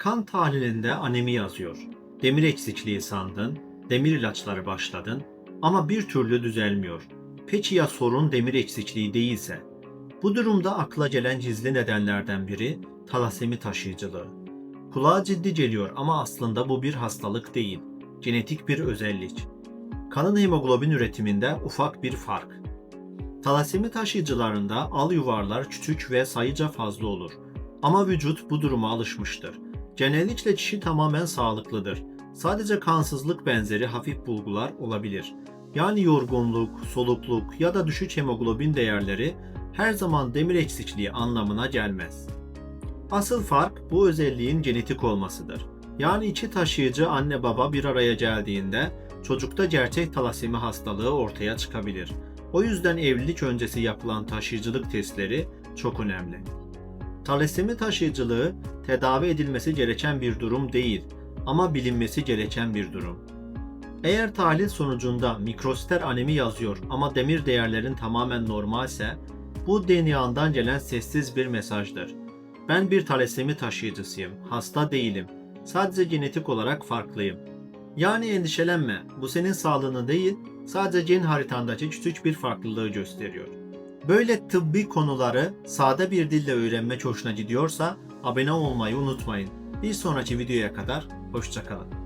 Kan tahlilinde anemi yazıyor. Demir eksikliği sandın, demir ilaçları başladın ama bir türlü düzelmiyor. Peki ya sorun demir eksikliği değilse? Bu durumda akla gelen gizli nedenlerden biri talasemi taşıyıcılığı. Kulağa ciddi geliyor ama aslında bu bir hastalık değil, genetik bir özellik. Kanın hemoglobin üretiminde ufak bir fark. Talasemi taşıyıcılarında al yuvarlar küçük ve sayıca fazla olur. Ama vücut bu duruma alışmıştır. Genellikle kişi tamamen sağlıklıdır. Sadece kansızlık benzeri hafif bulgular olabilir. Yani yorgunluk, solukluk ya da düşük hemoglobin değerleri her zaman demir eksikliği anlamına gelmez. Asıl fark bu özelliğin genetik olmasıdır. Yani iki taşıyıcı anne baba bir araya geldiğinde çocukta gerçek talasemi hastalığı ortaya çıkabilir. O yüzden evlilik öncesi yapılan taşıyıcılık testleri çok önemli. Talasemi taşıyıcılığı tedavi edilmesi gereken bir durum değil ama bilinmesi gereken bir durum. Eğer tahlil sonucunda mikroster anemi yazıyor ama demir değerlerin tamamen normalse bu DNA'dan gelen sessiz bir mesajdır. Ben bir talasemi taşıyıcısıyım, hasta değilim. Sadece genetik olarak farklıyım. Yani endişelenme, bu senin sağlığını değil, sadece gen haritandaki küçük bir farklılığı gösteriyor. Böyle tıbbi konuları sade bir dille öğrenmek hoşuna gidiyorsa abone olmayı unutmayın. Bir sonraki videoya kadar hoşçakalın.